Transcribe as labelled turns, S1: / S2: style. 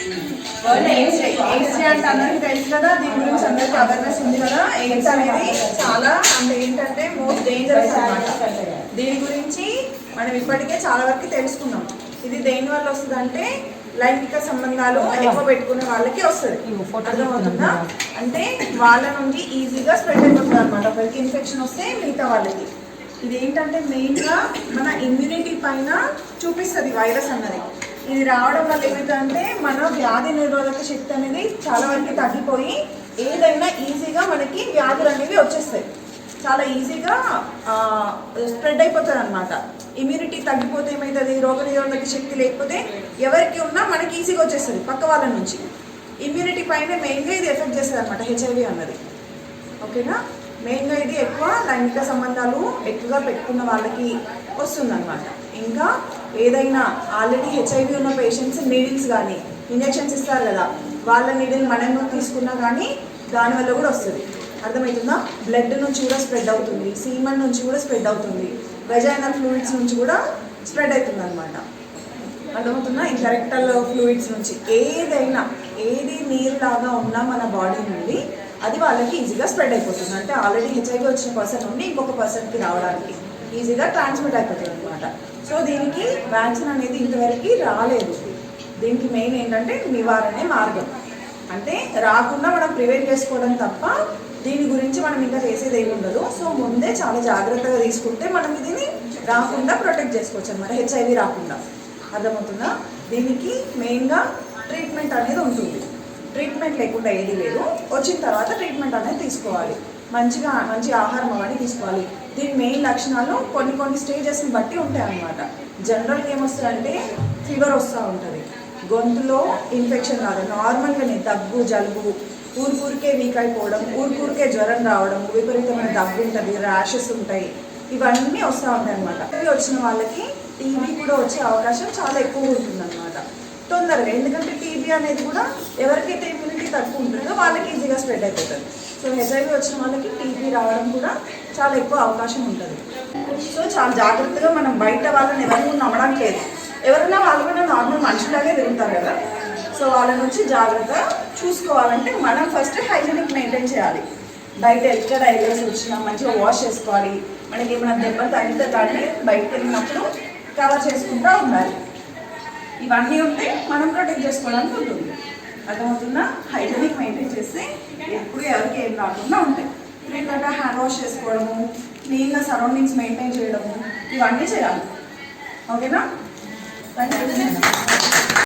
S1: AIDS AIDS అంటే అందరికీ తెలుసు కదా దీని గురించి అందరికీ అవేర్నెస్ ఉంది కదా ఎయిడ్స్ అనేది చాలా అంటే ఏంటంటే మోస్ట్ డేంజరస్ అన్నమాట దీని గురించి? మనం ఇప్పటికే చాలా వరకు తెలుసుకున్నాం ఇది దేని వల్ల వస్తుంది అంటే లైంగిక సంబంధాలు ఎక్కువ పెట్టుకునే వాళ్ళకి వస్తుంది అర్థమవుతుందా అంటే వాళ్ళ నుండి ఈజీగా స్ప్రెడ్ అయిపోతుంది అనమాట ఒకరికి ఇన్ఫెక్షన్ వస్తే మిగతా వాళ్ళకి. ఇది ఏంటంటే మెయిన్గా మన ఇమ్యూనిటీ పైన చూపిస్తుంది వైరస్ అన్నది. ఇది రావడం వల్ల ఏమిటంటే మన వ్యాధి నిరోధక శక్తి అనేది చాలా వరకు తగ్గిపోయి ఏదైనా ఈజీగా మనకి వ్యాధులు అనేవి వచ్చేస్తాయి. చాలా ఈజీగా స్ప్రెడ్ అయిపోతుంది అనమాట ఇమ్యూనిటీ తగ్గిపోతే ఏమవుతుంది రోగ నిరోధక శక్తి లేకపోతే ఎవరికి ఉన్నా మనకి ఈజీగా వచ్చేస్తుంది పక్క వాళ్ళ నుంచి. ఇమ్యూనిటీ పైన మెయిన్గా ఇది ఎఫెక్ట్ చేస్తుంది అనమాట హెచ్ఐవి అన్నది. ఓకేనా? మెయిన్గా ఇది ఎక్కువ లైంగిక సంబంధాలు ఎక్కువగా పెట్టుకున్న వాళ్ళకి వస్తుందన్నమాట. ఇంకా ఏదైనా ఆల్రెడీ హెచ్ఐవి ఉన్న పేషెంట్స్ నీడిల్స్ కానీ ఇంజెక్షన్స్ ఇస్తారు కదా వాళ్ళ నీడిల్ మనం తీసుకున్నా కానీ దానివల్ల కూడా వస్తుంది. అర్థమవుతుందా? బ్లడ్ నుంచి కూడా స్ప్రెడ్ అవుతుంది సీమన్ నుంచి కూడా స్ప్రెడ్ అవుతుంది వెజైనల్ ఫ్లూయిడ్స్ నుంచి కూడా స్ప్రెడ్ అవుతుంది అనమాట అర్థమవుతుందా? ఈ కరెక్టల్ ఫ్లూయిడ్స్ నుంచి ఏదైనా ఏది నీరులాగా ఉన్నా మన బాడీ నుండి అది వాళ్ళకి ఈజీగా స్ప్రెడ్ అయిపోతుంది. అంటే ఆల్రెడీ హెచ్ఐవి వచ్చిన పర్సన్ నుండి ఇంకొక పర్సన్కి రావడానికి ఈజీగా ట్రాన్స్మిట్ అయిపోతుంది అనమాట సో దీనికి వ్యాక్సిన్ అనేది ఇంతవరకు రాలేదు. దీనికి మెయిన్ ఏంటంటే నివారణే మార్గం. అంటే రాకుండా మనం ప్రివెంట్ చేసుకోవడం తప్ప దీని గురించి మనం ఇంకా చేసేది ఏమి ఉండదు. సో ముందే చాలా జాగ్రత్తగా తీసుకుంటే మనం దీన్ని రాకుండా ప్రొటెక్ట్ చేసుకోవచ్చు అనమాట హెచ్ఐవి రాకుండా. అర్థమవుతుందా? దీనికి మెయిన్గా ట్రీట్మెంట్ అనేది ఉంటుంది. ట్రీట్మెంట్ లేకుండా ఏది లేదు. వచ్చిన తర్వాత ట్రీట్మెంట్ అనేది తీసుకోవాలి. మంచిగా మంచి ఆహారం అవన్నీ తీసుకోవాలి. దీని మెయిన్ లక్షణాలు కొన్ని కొన్ని స్టేజెస్ని బట్టి ఉంటాయి అన్నమాట. జనరల్గా ఏమొస్తుందంటే ఫీవర్ వస్తూ ఉంటుంది. గొంతులో ఇన్ఫెక్షన్ కాదు నార్మల్గానే దగ్గు జలుబు ఊరికూరికే వీక్ అయిపోవడం ఊరికూరికే జ్వరం రావడం విపరీతమైన దగ్గు ఉంటుంది ర్యాషెస్ ఉంటాయి. ఇవన్నీ వస్తూ ఉంటాయి అనమాట వచ్చిన వాళ్ళకి టీవీ కూడా వచ్చే అవకాశం చాలా ఎక్కువ ఉంటుందన్నమాట. తొందరగా. ఎందుకంటే టీబీ అనేది కూడా ఎవరికైతే ఇమ్యూనిటీ తక్కువ ఉంటుందో వాళ్ళకి ఈజీగా స్ప్రెడ్ అయిపోతుంది. సో హెచ్ఐవి వచ్చిన వాళ్ళకి టీబీ రావడం కూడా చాలా ఎక్కువ అవకాశం ఉంటుంది. సో చాలా జాగ్రత్తగా మనం బయట వాళ్ళని ఎవరిని నమ్మడం లేదు. ఎవరైనా వాళ్ళు కూడా నార్మల్ మనుషులాగే తిరుగుతారు కదా. సో వాళ్ళ నుంచి జాగ్రత్త చూసుకోవాలంటే మనం ఫస్ట్ హైజీనిక్ మెయింటైన్ చేయాలి. బయట ఎక్కడ ఐడియాస్ వచ్చినా మంచిగా వాష్ చేసుకోవాలి. మనకి ఏమైనా దెబ్బలు తగ్గితే దాన్ని బయటకు వెళ్ళినప్పుడు కవర్ చేసుకుంటూ ఉండాలి. ఇవన్నీ ఉంటే మనం ప్రొటెక్ట్ చేసుకోవడానికి ఉంటుంది. అర్థమవుతుందా? హైజీనిక్ మెయింటైన్ చేస్తే ఎప్పుడు ఎవరికి ఏం రాకుండా ఉంటాయి. ఎందుకంటే హ్యాండ్ వాష్ చేసుకోవడము క్లీన్గా సరౌండింగ్స్ మెయింటైన్ చేయడము ఇవన్నీ చేయాలి. ఓకేనా థ్యాంక్ యూ